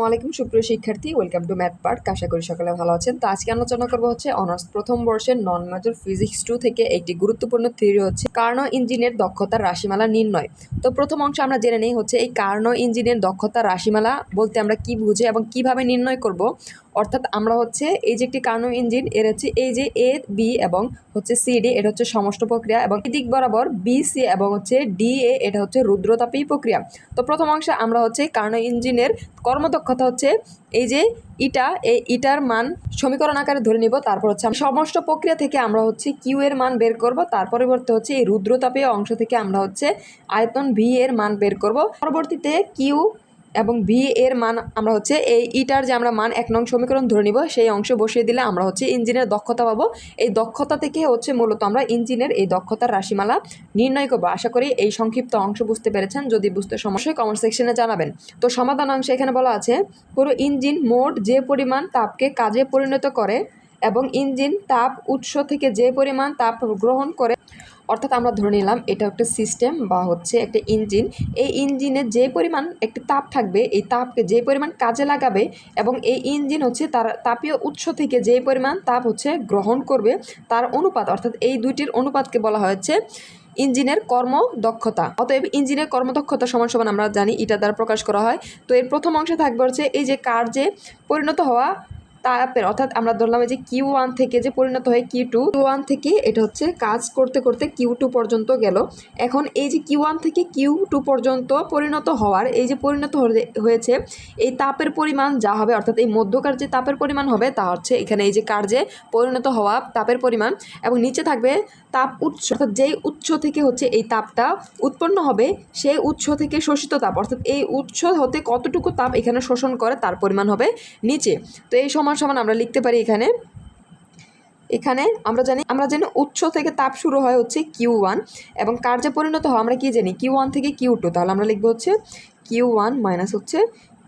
আসসালামু আলাইকুম, সুপ্রিয় শিক্ষার্থী। ওয়েলকাম টু ম্যাথ পার্ক আশা করি সকালে ভালো আছেন। তো আজকে আলোচনা করব হচ্ছে অনার্স প্রথম বর্ষের নন মেজর ফিজিক্স টু থেকে একটি গুরুত্বপূর্ণ থিওরি হচ্ছে কার্নো ইঞ্জিনের দক্ষতার রাশিমালা নির্ণয়। তো প্রথম অংশ আমরা জেনে নেই হচ্ছে এই কার্নো ইঞ্জিনের দক্ষতার রাশিমালা বলতে আমরা কি বুঝে এবং কীভাবে নির্ণয় করব। অর্থাৎ আমরা হচ্ছে এই যে একটি কার্নো ইঞ্জিন, এর হচ্ছে এই যে এ বি এবং হচ্ছে সি ডি এটা হচ্ছে সমষ্ট প্রক্রিয়া এবং এদিক বরাবর বি সি এবং হচ্ছে ডি এ এটা হচ্ছে রুদ্রতাপী প্রক্রিয়া। তো প্রথম অংশে আমরা হচ্ছে কার্নো ইঞ্জিনের কর্মদক্ষতা হচ্ছে এই যে ইটা, এই ইটার মান সমীকরণ আকারে ধরে নিব, তারপর হচ্ছে সমষ্ট প্রক্রিয়া থেকে আমরা হচ্ছে কিউ এর মান বের করব, তার পরিবর্তে হচ্ছে এই রুদ্রতাপীয় অংশ থেকে আমরা হচ্ছে আয়তন ভি এর মান বের করব। পরবর্তীতে কিউ এবং ভি এর মান আমরা হচ্ছে এই ইটার যে আমরা মান এক নং সমীকরণ ধরে নিব, সেই অংশ বসিয়ে দিলে আমরা হচ্ছে ইঞ্জিনের দক্ষতা পাবো। এই দক্ষতা থেকে হচ্ছে মূলত আমরা ইঞ্জিনের এই দক্ষতার রাশিমালা নির্ণয় করব। আশা করি এই সংক্ষিপ্ত অংশ বুঝতে পেরেছেন। যদি বুঝতে সমস্যায় কমেন্ট সেকশনে জানাবেন। তো সমাধান অংশে এখানে বলা আছে, পুরো ইঞ্জিন মোট যে পরিমাণ তাপকে কাজে পরিণত করে এবং ইঞ্জিন, তাপ উৎস থেকে যে পরিমাণ তাপ গ্রহণ করে, অর্থাৎ আমরা ধরে নিলাম এটা একটা সিস্টেম বা হচ্ছে একটা ইঞ্জিন। এই ইঞ্জিনে যে পরিমাণ একটি তাপ থাকবে, এই তাপকে যে পরিমাণ কাজে লাগাবে এবং এই ইঞ্জিন হচ্ছে তার তাপীয় উৎস থেকে যে পরিমাণ তাপ হচ্ছে গ্রহণ করবে, তার অনুপাত, অর্থাৎ এই দুইটির অনুপাতকে বলা হয়েছে ইঞ্জিনের কর্মদক্ষতা। অতএব ইঞ্জিনের কর্মদক্ষতা সমান সমান আমরা জানি, এটা দ্বারা প্রকাশ করা হয়। তো এর প্রথম অংশে থাকবে হচ্ছে এই যে কার্যে পরিণত হওয়া তাপের, অর্থাৎ আমরা ধরলাম যে কিউ ওয়ান থেকে যে পরিণত হয় কিউ টু কিউ ওয়ান থেকে এটা হচ্ছে কাজ করতে করতে কিউ টু পর্যন্ত গেল। এখন এই যে কিউ ওয়ান থেকে কিউ টু পর্যন্ত পরিণত হওয়ার, এই যে পরিণত হয়ে- হয়েছে, এই তাপের পরিমাণ যা হবে, অর্থাৎ এই মধ্যকার যে তাপের পরিমাণ হবে, তা হচ্ছে এখানে এই যে কার্যে পরিণত হওয়া তাপের পরিমাণ, এবং নিচে থাকবে তাপ উৎস, অর্থাৎ যেই উৎস থেকে হচ্ছে এই তাপটা উৎপন্ন হবে, সেই উৎস থেকে শোষিত তাপ, অর্থাৎ এই উৎস হতে কতটুকু তাপ এখানে শোষণ করে, তার পরিমাণ হবে নিচে। তো এই সমান সমান আমরা লিখতে পারি এখানে। এখানে আমরা জানি আমরা জানি উৎস থেকে তাপ শুরু হয় হচ্ছে কিউ ওয়ান এবং কার্যে পরিণত হয় আমরা কি জানি? কিউ ওয়ান থেকে কিউ টু তাহলে আমরা লিখব হচ্ছে কিউ ওয়ান মাইনাস হচ্ছে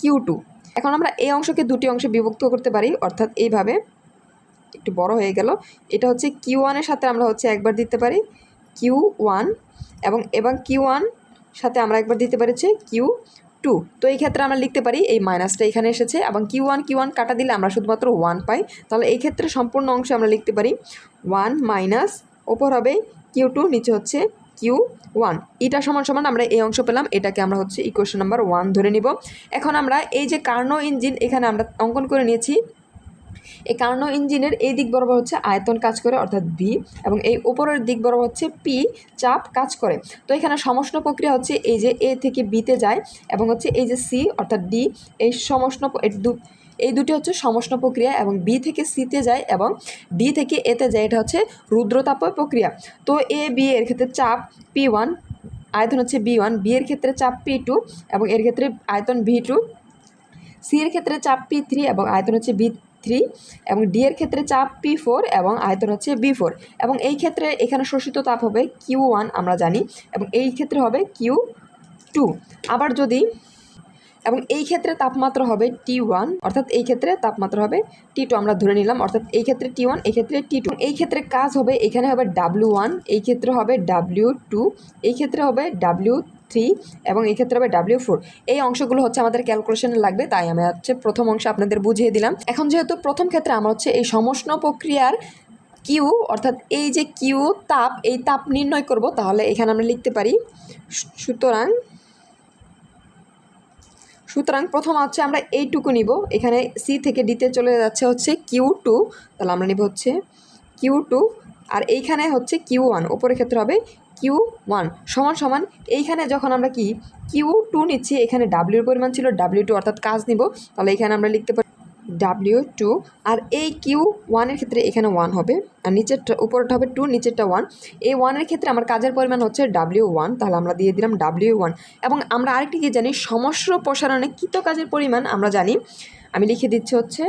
কিউ টু এখন আমরা এই অংশকে দুটি অংশে বিভক্ত করতে পারি, অর্থাৎ এইভাবে। একটু বড় হয়ে গেল। এটা হচ্ছে কিউ ওয়ানের সাথে আমরা হচ্ছে একবার দিতে পারি কিউ ওয়ান এবং এবং কিউ ওয়ান সাথে আমরা একবার দিতে পারি হচ্ছে কিউ টু। তো এই ক্ষেত্রে আমরা লিখতে পারি, এই মাইনাসটা এখানে এসেছে এবং কিউ ওয়ান কিউ ওয়ান কাটা দিলে আমরা শুধুমাত্র ওয়ান পাই। তাহলে এই ক্ষেত্রে সম্পূর্ণ অংশ আমরা লিখতে পারি, ওয়ান মাইনাস ওপর হবে কিউ টু, নিচে হচ্ছে কিউ ওয়ান। এটা সমান সমান আমরা এই অংশ পেলাম, এটাকে আমরা হচ্ছে ইকুয়েশন নাম্বার ওয়ান ধরে নিব। এখন আমরা এই যে কার্নো ইঞ্জিন এখানে আমরা অঙ্কন করে নিয়েছি এই কার্নো ইঞ্জিনের এই দিক বরাবর হচ্ছে আয়তন কাজ করে, অর্থাৎ ভি এবং এই উপরের দিক বরাবর হচ্ছে পি চাপ কাজ করে। তো এখানে সমষ্ণ প্রক্রিয়া হচ্ছে এই যে এ থেকে বিতে যায়, এবং হচ্ছে এই যে সি অর্থাৎ ডি এই সমষ্ণ এই দুটি হচ্ছে সমষ্ণ প্রক্রিয়া, এবং বি থেকে সিতে যায়, এবং ডি থেকে এতে যায়, এটা হচ্ছে রুদ্রতাপ প্রক্রিয়া। তো এ বি এর ক্ষেত্রে চাপ পি ওয়ান আয়তন হচ্ছে বি ওয়ান বি এর ক্ষেত্রে চাপ পি টু এবং এর ক্ষেত্রে আয়তন ভি টু সি এর ক্ষেত্রে চাপ পি থ্রি এবং আয়তন হচ্ছে বি থ্রি এবং ডি এর ক্ষেত্রে চাপ পি ফোর এবং আয়তন হচ্ছে বি ফোর এবং এই ক্ষেত্রে এখানে শোষিত তাপ হবে কিউ ওয়ান আমরা জানি এবং এই ক্ষেত্রে হবে কিউ টু আবার যদি এবং এই ক্ষেত্রে তাপমাত্রা হবে টি ওয়ান অর্থাৎ এই ক্ষেত্রে তাপমাত্রা হবে টি টু আমরা ধরে নিলাম অর্থাৎ এই ক্ষেত্রে টি ওয়ান এই ক্ষেত্রে টি টু এই ক্ষেত্রে কাজ হবে এখানে হবে ডাব্লিউ ওয়ান এই ক্ষেত্রে হবে ডাব্লিউ টু এই ক্ষেত্রে হবে ডাব্লিউ থ্রি এবং এই ক্ষেত্রে হবে ডাব্লিউ ফোর এই অংশগুলো হচ্ছে আমাদের ক্যালকুলেশনে লাগবে, তাই আমি হচ্ছে প্রথম অংশ আপনাদের বুঝিয়ে দিলাম। এখন যেহেতু প্রথম ক্ষেত্রে আমরা হচ্ছে এই সমষ্ণ প্রক্রিয়ার কিউ অর্থাৎ এই যে কিউ তাপ, এই তাপ নির্ণয় করব, তাহলে এখানে আমরা লিখতে পারি, সুতরাং সুতরাং প্রথম হচ্ছে আমরা এইটুকু নিব। এখানে সি থেকে ডিতে চলে যাচ্ছে হচ্ছে কিউ টু তাহলে আমরা নিব হচ্ছে কিউ টু আর এইখানে হচ্ছে কিউ ওয়ান ওপরের ক্ষেত্রে হবে কিউ ওয়ান, সমান সমান এইখানে যখন আমরা কি, কিউ টু নিচ্ছি, এখানে ডাব্লিউর পরিমাণ ছিল, ডাব্লিউ টু অর্থাৎ কাজ নিব, তাহলে এখানে আমরা লিখতে পারি ডাব্লিউ টু, আর এই কিউ ওয়ানের ক্ষেত্রে এখানে ওয়ান হবে, আর নিচেরটা উপরটা হবে টু, নিচেরটা ওয়ান। এই ওয়ানের ক্ষেত্রে আমার কাজের পরিমাণ হচ্ছে ডাব্লিউ ওয়ান, তাহলে আমরা দিয়ে দিলাম ডাব্লিউ ওয়ান। এবং আমরা আরেকটি কি জানি সমস্য প্রসারণে কৃত কাজের পরিমাণ আমরা জানি, আমি লিখে দিচ্ছি হচ্ছে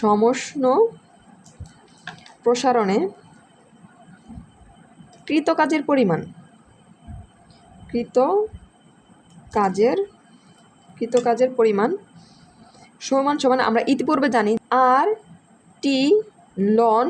সমষ্ণ প্রসারণে কৃত কাজের পরিমাণ। কৃত কাজের কৃত কাজের পরিমাণ সমান সমান আমরা ইতিপূর্বে জানি R T ln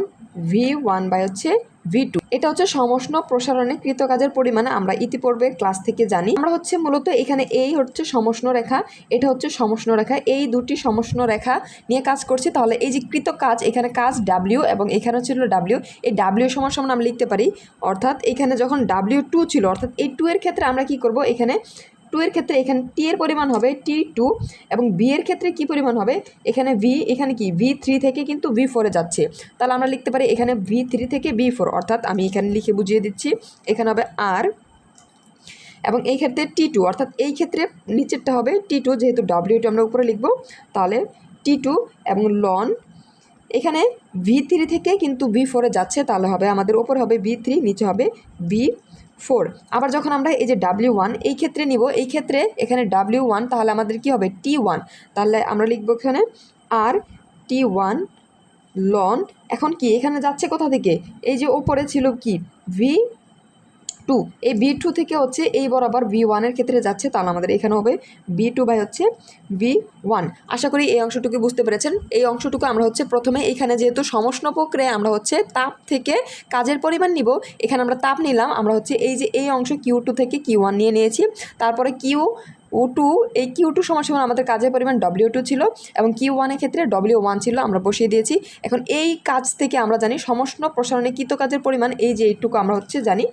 V one by হচ্ছে ভি টু এটা হচ্ছে সমষ্ণ প্রসারণে কৃতকাজের পরিমাণে, আমরা ইতিপূর্বে ক্লাস থেকে জানি। আমরা হচ্ছে মূলত এখানে এই হচ্ছে সমষ্ণ রেখা, এটা হচ্ছে সমষ্ণ রেখা, এই দুটি সমষ্ণ রেখা নিয়ে কাজ করছি। তাহলে এই যে কৃত কাজ, এখানে কাজ ডাব্লিউ এবং এখানে ছিল ডাব্লিউ এই ডাব্লিউ সমান সমান আমরা লিখতে পারি। অর্থাৎ এখানে যখন ডাব্লিউ টু ছিল, অর্থাৎ এই টু এর ক্ষেত্রে আমরা কি করব? এখানে টু এর ক্ষেত্রে এখানে টি এর পরিমাণ হবে টি টু এবং বি এর ক্ষেত্রে কি পরিমাণ হবে? এখানে ভি এখানে কি? ভি থ্রি থেকে কিন্তু ভি ফোরে যাচ্ছে। তাহলে আমরা লিখতে পারি এখানে ভি থ্রি থেকে ভি ফোর অর্থাৎ আমি এখানে লিখে বুঝিয়ে দিচ্ছি। এখানে হবে আর এবং এই ক্ষেত্রে টি টু অর্থাৎ এই ক্ষেত্রে নিচেরটা হবে টি টু যেহেতু ডাব্লিউটি আমরা উপরে লিখব। তাহলে টি টু এবং লন এখানে ভি থ্রি থেকে কিন্তু ভি ফোরে যাচ্ছে। তাহলে হবে আমাদের ওপরে হবে ভি থ্রি নিচে হবে ভি ফোর। আবার যখন আমরা এই যে ডাব্লিউ ওয়ান, এই ক্ষেত্রে নিব, এই ক্ষেত্রে এখানে ডাব্লিউ ওয়ান, তাহলে আমাদের কি হবে? T one. তাহলে আমরা লিখব এখানে আর টি ওয়ান লন। এখন কি, এখানে যাচ্ছে কোথা থেকে? এই যে ওপরে ছিল কি? V two. এই বি টু থেকে হচ্ছে এই বরাবর ভি ওয়ানের ক্ষেত্রে যাচ্ছে, তাহলে আমাদের এখানে হবে বি টু বাই হচ্ছে বি ওয়ান আশা করি এই অংশটুকু বুঝতে পেরেছেন। এই অংশটুকু আমরা হচ্ছে প্রথমে এখানে যেহেতু সমষ্ণ প্রক্রিয়ায় আমরা হচ্ছে তাপ থেকে কাজের পরিমাণ নিব, এখানে আমরা তাপ নিলাম, আমরা হচ্ছে এই যে এই অংশ কিউ টু থেকে কিউ ওয়ান নিয়ে নিয়েছি। তারপরে কিউ ও টু এই কিউ টু সমান সমান আমাদের কাজের পরিমাণ ডব্লিউ টু ছিল এবং কিউ ওয়ানের ক্ষেত্রে ডব্লিউ ওয়ান ছিল, আমরা বসিয়ে দিয়েছি। এখন এই কাজ থেকে আমরা জানি সমষ্ণ প্রসারণে কৃত কাজের পরিমাণ, এই যে এইটুকু আমরা হচ্ছে জানি।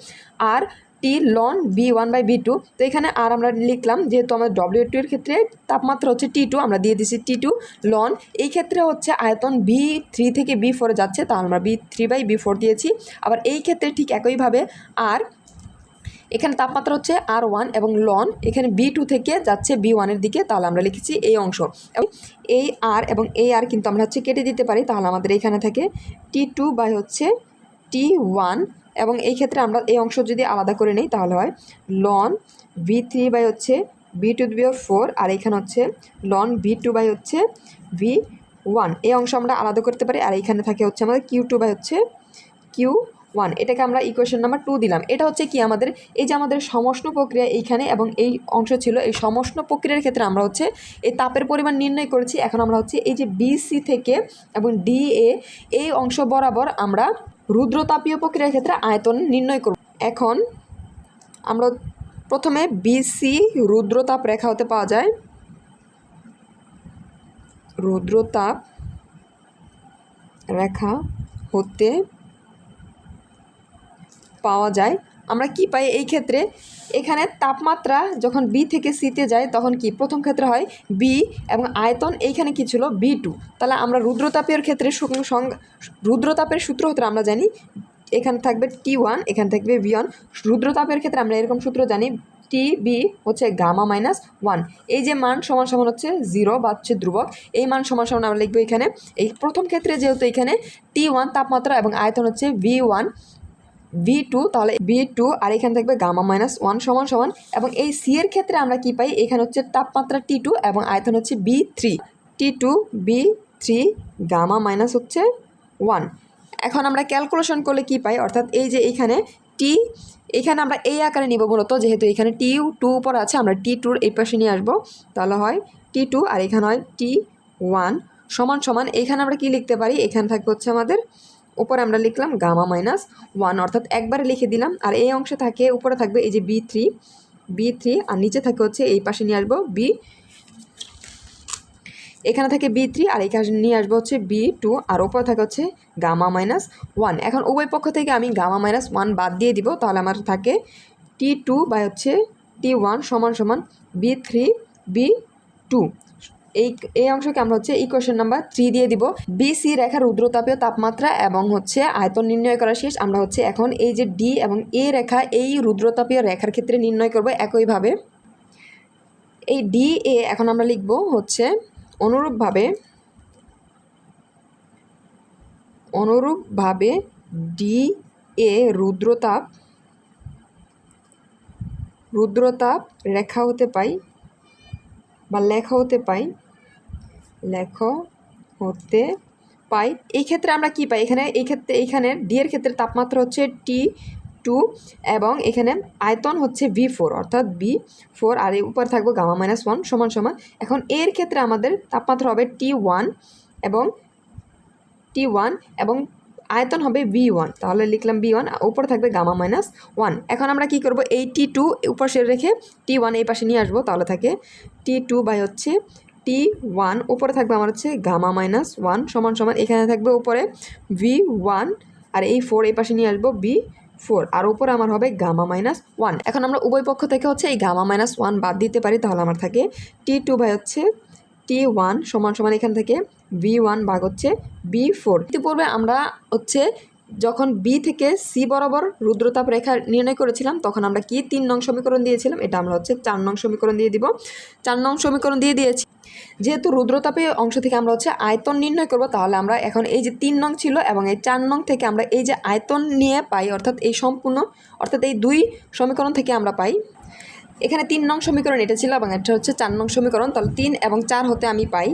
R T ln B one by B two তো এখানে আর আমরা লিখলাম যেহেতু আমাদের ডব্লিউ টু এর ক্ষেত্রে তাপমাত্রা হচ্ছে টি টু আমরা দিয়ে দিচ্ছি টি টু লন এই ক্ষেত্রে হচ্ছে আয়তন বি থ্রি থেকে বি ফোরে যাচ্ছে তা আমরা B three by B four দিয়েছি। আবার এই ক্ষেত্রে ঠিক একইভাবে আর এখানে তাপমাত্রা হচ্ছে আর ওয়ান এবং লন এখানে বি টু থেকে যাচ্ছে বি ওয়ানের দিকে, তাহলে আমরা লিখেছি এই অংশ। এবং এই আর এবং এই আর কিন্তু আমরা হচ্ছে কেটে দিতে পারি, তাহলে আমাদের এখানে থাকে টি টু বাই হচ্ছে টি ওয়ান এবং এই ক্ষেত্রে আমরা এই অংশ যদি আলাদা করে নিই, তাহলে হয় লন ভি থ্রি বাই হচ্ছে বি টু বি ফোর আর এখানে হচ্ছে লন ভি টু বাই হচ্ছে ভি ওয়ান এই অংশ আমরা আলাদা করতে পারি, আর এইখানে থাকে হচ্ছে আমাদের কিউ টু বাই হচ্ছে কিউ ওয়ান এটাকে আমরা ইকুয়েশন নাম্বার টু দিলাম। এটা হচ্ছে কি আমাদের, এই যে আমাদের সমষ্ণ প্রক্রিয়া এইখানে এবং এই অংশ ছিল, এই সমষ্ণ প্রক্রিয়ার ক্ষেত্রে আমরা হচ্ছে এই তাপের পরিমাণ নির্ণয় করেছি। এখন আমরা হচ্ছে এই যে বিসি থেকে এবং ডি এ এই অংশ বরাবর আমরা রুদ্রতাপীয় প্রক্রিয়ার ক্ষেত্রে আয়তন নির্ণয় করব। এখন আমরা প্রথমে বিসি রুদ্রতাপ রেখা হতে পাওয়া যায়। রুদ্রতাপ রেখা হতে পাওয়া যায়। আমরা কি পাই? এই ক্ষেত্রে এখানে তাপমাত্রা যখন বি থেকে সিতে যায়, তখন কি? প্রথম ক্ষেত্রে হয় বি এবং আয়তন এইখানে কি ছিল? বি টু তাহলে আমরা রুদ্রতাপের ক্ষেত্রে রুদ্রতাপের সূত্র হতে আমরা জানি এখানে থাকবে টি ওয়ান এখানে থাকবে বি ওয়ান রুদ্রতাপের ক্ষেত্রে আমরা এরকম সূত্র জানি টি বি হচ্ছে গামা মাইনাস ওয়ান এই যে মান সমান সমান হচ্ছে জিরো বা হচ্ছে ধ্রুবক, এই মান সমান সমান আমরা লিখব এখানে। এই প্রথম ক্ষেত্রে যেহেতু এখানে টি ওয়ান তাপমাত্রা এবং আয়তন হচ্ছে ভি ওয়ান ভি টু তাহলে বি টু আর এখানে থাকবে গামা মাইনাস ওয়ান সমান সমান, এবং এই সি এর ক্ষেত্রে আমরা কি পাই? এখানে হচ্ছে তাপমাত্রা টি টু এবং আয়তন হচ্ছে B three T two B three gamma minus হচ্ছে ওয়ান এখন আমরা ক্যালকুলেশন করলে কি পাই? অর্থাৎ এই যে এইখানে টি এখানে আমরা এই আকারে নিব মূলত, যেহেতু এখানে টি টু উপর আছে, আমরা টি টুর এই পাশে নিয়ে আসব। তাহলে হয় টি টু আর এখানে হয় টি ওয়ান সমান সমান, এখানে আমরা কি লিখতে পারি? এখানে থাকবে হচ্ছে আমাদের উপরে আমরা লিখলাম গামা মাইনাস ওয়ান, অর্থাৎ একবারে লিখে দিলাম। আর এই অংশে থাকে, উপরে থাকবে এই যে বি থ্রি বি থ্রি, আর নিচে থাকে হচ্ছে এই পাশে নিয়ে আসব বি। এখানে থাকে বি থ্রি, আর এখানে নিয়ে আসব হচ্ছে বি টু, আর ওপরে থাকে হচ্ছে গামা মাইনাস ওয়ান। এখন উভয় পক্ষ থেকে আমি গামা মাইনাস ওয়ান বাদ দিয়ে দিব, তাহলে আমার থাকে টি টু বাই হচ্ছে টি ওয়ান সমান সমান বি থ্রি বি টু। এই এই অংশকে আমরা হচ্ছে ইকুয়েশন নাম্বার থ্রি দিয়ে দিব। বিসি রেখার রুদ্রতাপীয় তাপমাত্রা এবং হচ্ছে আয়তন নির্ণয় করা শেষ। আমরা হচ্ছে এখন এই যে ডি এবং এ রেখা, এই রুদ্রতাপীয় রেখার ক্ষেত্রে নির্ণয় করব একইভাবে। এই ডি এ এখন আমরা লিখব হচ্ছে অনুরূপভাবে অনুরূপভাবে ডি এ রুদ্রতাপ রুদ্রতাপ রেখা হতে পাই বা লেখা হতে পাই লেখ, হতে পাই। এই ক্ষেত্রে আমরা কি পাই? এখানে, এই ক্ষেত্রে এইখানে ডি এর ক্ষেত্রে তাপমাত্রা হচ্ছে টি টু এবং এখানে আয়তন হচ্ছে ভি ফোর অর্থাৎ বি ফোর আর এর উপর থাকবে গামা মাইনাস ওয়ান সমান সমান। এখন এর ক্ষেত্রে আমাদের তাপমাত্রা হবে টি ওয়ান এবং টি ওয়ান এবং আয়তন হবে বি ওয়ান তাহলে লিখলাম বি ওয়ান উপরে থাকবে গামা মাইনাস ওয়ান এখন আমরা কি করব? এই টি টু উপর রেখে টি ওয়ান এই পাশে নিয়ে আসব। তাহলে থাকে টি টু বাই হচ্ছে টি ওয়ান উপরে থাকবে আমার হচ্ছে গামা মাইনাস ওয়ান সমান সমান এখানে থাকবে উপরে ভি ওয়ান আর এই ফোর এই পাশে নিয়ে আসব বি ফোর আর উপরে আমার হবে গামা মাইনাস ওয়ান এখন আমরা উভয় পক্ষ থেকে হচ্ছে এই গামা মাইনাস ওয়ান বাদ দিতে পারি, তাহলে আমার থাকে টি টু বাই হচ্ছে টি ওয়ান সমান সমান এখান থেকে বি ওয়ান ভাগ হচ্ছে বি ফোর ইতিপূর্বে আমরা হচ্ছে যখন বি থেকে সি বরাবর রুদ্রতাপ রেখা নির্ণয় করেছিলাম, তখন আমরা কি তিন নং সমীকরণ দিয়েছিলাম? এটা আমরা হচ্ছে চার নং সমীকরণ দিয়ে দিব। চার নং সমীকরণ দিয়ে দিয়েছি। যেহেতু রুদ্রতাপে অংশ থেকে আমরা হচ্ছে আয়তন নির্ণয় করব, তাহলে আমরা এখন এই যে তিন নং ছিল এবং এই চার নং থেকে আমরা এই যে আয়তন নিয়ে পাই, অর্থাৎ এই সম্পূর্ণ, অর্থাৎ এই দুই সমীকরণ থেকে আমরা পাই। এখানে তিন নং সমীকরণ এটা ছিল এবং এটা হচ্ছে চার নং সমীকরণ। তাহলে তিন এবং চার হতে আমি পাই।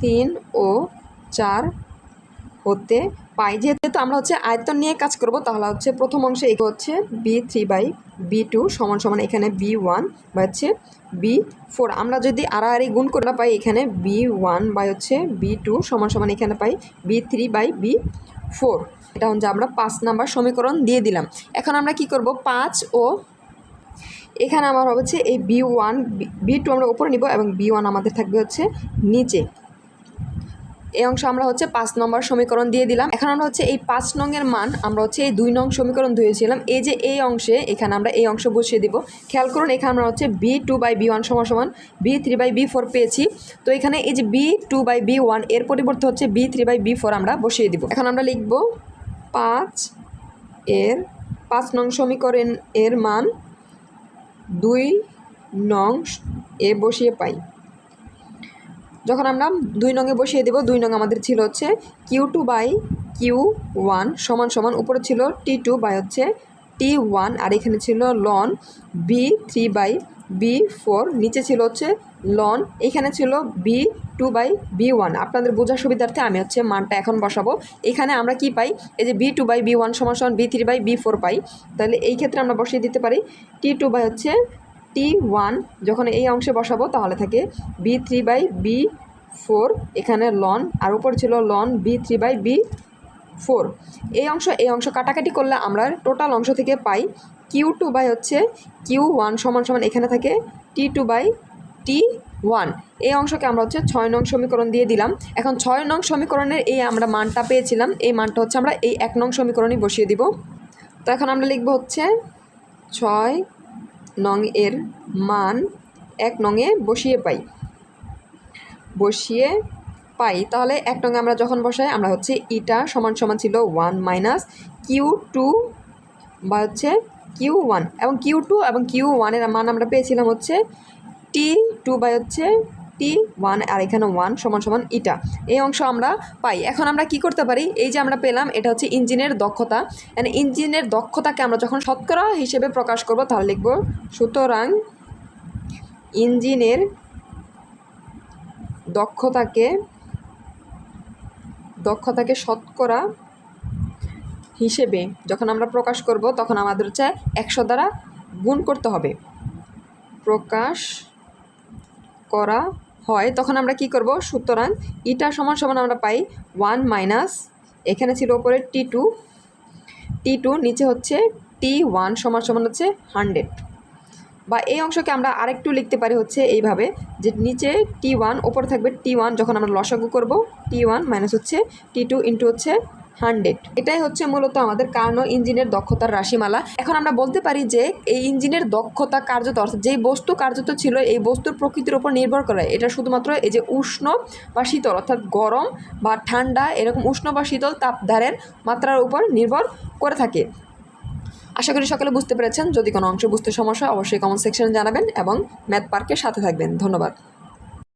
তিন ও চার হতে পাই। যেহেতু আমরা হচ্ছে আয়তন নিয়ে কাজ করব, তাহলে হচ্ছে প্রথম অংশে এই হচ্ছে B three by B two সমান সমান এখানে বি ওয়ান বা হচ্ছে বি ফোর আমরা যদি আড়াআড়ি গুণ করে পাই, এখানে বি ওয়ান বাই হচ্ছে বি টু সমান সমান এখানে পাই B three by B four এটা হচ্ছে আমরা পাঁচ নাম্বার সমীকরণ দিয়ে দিলাম। এখন আমরা কি করব? পাঁচ ও এখানে আমার হচ্ছে এই বি ওয়ান বি টু আমরা উপরে নিব এবং বি ওয়ান আমাদের থাকবে হচ্ছে নিচে। এই অংশ আমরা হচ্ছে পাঁচ নম্বর সমীকরণ দিয়ে দিলাম। এখন আমরা হচ্ছে এই পাঁচ নংয়ের মান আমরা হচ্ছে এই দুই নং সমীকরণ ধুয়েছিলাম এই যে এই অংশে এখানে আমরা এই অংশ বসিয়ে দিব। খেয়াল করুন, এখানে আমরা হচ্ছে B two by B one সমান সমান B three by B four পেয়েছি। তো এখানে এই যে বি টু বাই বি ওয়ানের পরিবর্তে হচ্ছে B three by B four আমরা বসিয়ে দিব। এখন আমরা লিখব পাঁচ এর পাঁচ নং সমীকরণ এর মান দুই নং এ বসিয়ে পাই। যখন আমরা দুই নঙে বসিয়ে দেব, দুই নং আমাদের ছিল হচ্ছে Q two by Q one সমান সমান, উপরে ছিল টি টু বাই হচ্ছে টি ওয়ান আর এখানে ছিল ln B three by B four নিচে ছিল হচ্ছে লন এখানে ছিল B two by B one আপনাদের বোঝার সুবিধার্থে আমি হচ্ছে মানটা এখন বসাবো। এখানে আমরা কি পাই? এই যে B two by B one সমান সমান B three by B four পাই। তাহলে এই ক্ষেত্রে আমরা বসিয়ে দিতে পারি টি টু বাই হচ্ছে টি ওয়ান যখন এই অংশে বসাবো, তাহলে থাকে B three by B four এখানে লন আর উপর ছিল ln B three by B four এই অংশ এই অংশ কাটাকাটি করলে আমরা টোটাল অংশ থেকে পাই কিউ টু বাই হচ্ছে কিউ ওয়ান সমান সমান এখানে থাকে T two by T one এই অংশকে আমরা হচ্ছে ছয় নং সমীকরণ দিয়ে দিলাম। এখন ছয় নং সমীকরণের এই আমরা মানটা পেয়েছিলাম। এই মানটা হচ্ছে আমরা এই এক নং সমীকরণই বসিয়ে দিব। তো এখন আমরা লিখব হচ্ছে ছয় নং এর মান এক নংয়ে বসিয়ে পাই। বসিয়ে পাই, তাহলে এক নং আমরা যখন বসাই, আমরা হচ্ছে ইটা সমান সমান ছিল ওয়ান মাইনাস কিউ টু বা হচ্ছে কিউ ওয়ান। এবং কিউ টু এবং কিউ ওয়ানের মান আমরা পেয়েছিলাম হচ্ছে টি টু বা হচ্ছে টি ওয়ান, আর এখানে ওয়ান সমান সমান ইটা। এই অংশ আমরা পাই। এখন আমরা কি করতে পারি? এই যে আমরা পেলাম, এটা হচ্ছে ইঞ্জিনের দক্ষতা। মানে ইঞ্জিনের দক্ষতাকে আমরা যখন শতকরা হিসেবে প্রকাশ করব, তাহলে লিখব, সুতরাং ইঞ্জিনের দক্ষতাকে দক্ষতাকে শতকরা হিসেবে যখন আমরা প্রকাশ করব, তখন আমাদের হচ্ছে একশো দ্বারা গুণ করতে হবে। প্রকাশ করা হয়, তখন আমরা কি করব? সুতরাং ইটা সমান সমান আমরা পাই ওয়ান মাইনাস, এখানে ছিল ওপরে টি টু টি টু নিচে হচ্ছে টি ওয়ান সমান সমান হচ্ছে হান্ড্রেড। বা এই অংশকে আমরা আরেকটু লিখতে পারি হচ্ছে এইভাবে যে নিচে টি ওয়ান, ওপরে থাকবে টি ওয়ান, যখন আমরা লসাগু করব, টি ওয়ান মাইনাস হচ্ছে টি টু ইন্টু হচ্ছে হান্ড্রেড। এটাই হচ্ছে মূলত আমাদের কার্নো ইঞ্জিনের দক্ষতার রাশিমালা। এখন আমরা বলতে পারি যে এই ইঞ্জিনের দক্ষতা কার্যত, অর্থাৎ যেই বস্তু কার্যত ছিল, এই বস্তুর প্রকৃতির উপর নির্ভর করে। এটা শুধুমাত্র এই যে উষ্ণ বা শীতল, অর্থাৎ গরম বা ঠান্ডা, এরকম উষ্ণ বা শীতল তাপধারের মাত্রার উপর নির্ভর করে থাকে। আশা করি সকলে বুঝতে পেরেছেন। যদি কোনো অংশ বুঝতে সমস্যা অবশ্যই কমেন্ট সেকশনে জানাবেন এবং ম্যাথ পার্কের সাথে থাকবেন। ধন্যবাদ।